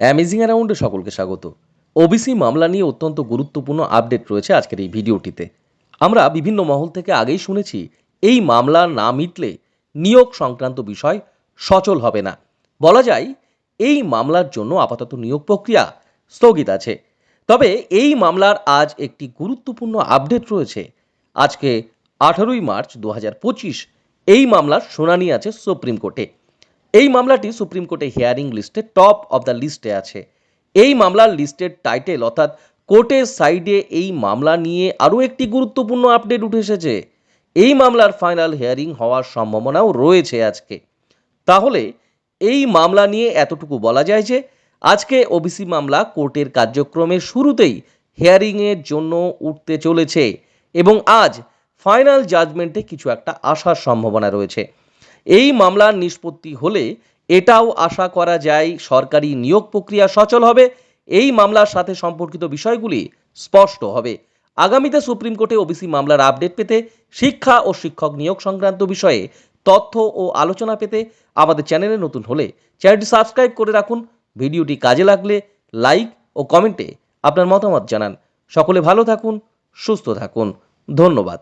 Amazing অ্যারাউন্ডে সকলকে স্বাগত। OBC মামলা নিয়ে অত্যন্ত গুরুত্বপূর্ণ আপডেট রয়েছে আজকের এই ভিডিওটিতে। আমরা বিভিন্ন মহল থেকে আগেই শুনেছি, এই মামলা না মিটলে নিয়োগ সংক্রান্ত বিষয় সচল হবে না। বলা যায়, এই মামলার জন্য আপাতত নিয়োগ প্রক্রিয়া স্থগিত আছে। তবে এই মামলার আজ একটি গুরুত্বপূর্ণ আপডেট রয়েছে। আজকে আঠারোই মার্চ দু হাজার পঁচিশ, এই মামলার শুনানি আছে সুপ্রিম কোর্টে। এই মামলাটি সুপ্রিম কোর্টে হিয়ারিং লিস্টে, টপ অফ দ্য লিস্টে আছে। এই মামলার লিস্টের টাইটেল অর্থাৎ কোর্টের সাইডে এই মামলা নিয়ে আরও একটি গুরুত্বপূর্ণ আপডেট উঠে এসেছে। এই মামলার ফাইনাল হিয়ারিং হওয়ার সম্ভাবনাও রয়েছে আজকে। তাহলে এই মামলা নিয়ে এতটুকু বলা যায় যে, আজকে ওবিসি মামলা কোর্টের কার্যক্রমের শুরুতেই হিয়ারিংয়ের জন্য উঠতে চলেছে এবং আজ ফাইনাল জাজমেন্টে কিছু একটা আসার সম্ভাবনা রয়েছে। এই মামলার নিষ্পত্তি হলে এটাও আশা করা যায় সরকারি নিয়োগ প্রক্রিয়া সচল হবে। এই মামলার সাথে সম্পর্কিত বিষয়গুলি স্পষ্ট হবে। আগামীতে সুপ্রিম কোর্টে ওবিসি মামলার আপডেট পেতে শিক্ষা ও শিক্ষক নিয়োগ সংক্রান্ত বিষয়ে তথ্য ও আলোচনা পেতে আমাদের চ্যানেলে নতুন হলে চ্যানেলটি সাবস্ক্রাইব করে রাখুন। ভিডিওটি কাজে লাগলে লাইক ও কমেন্টে আপনার মতামত জানান। সকলে ভালো থাকুন, সুস্থ থাকুন। ধন্যবাদ।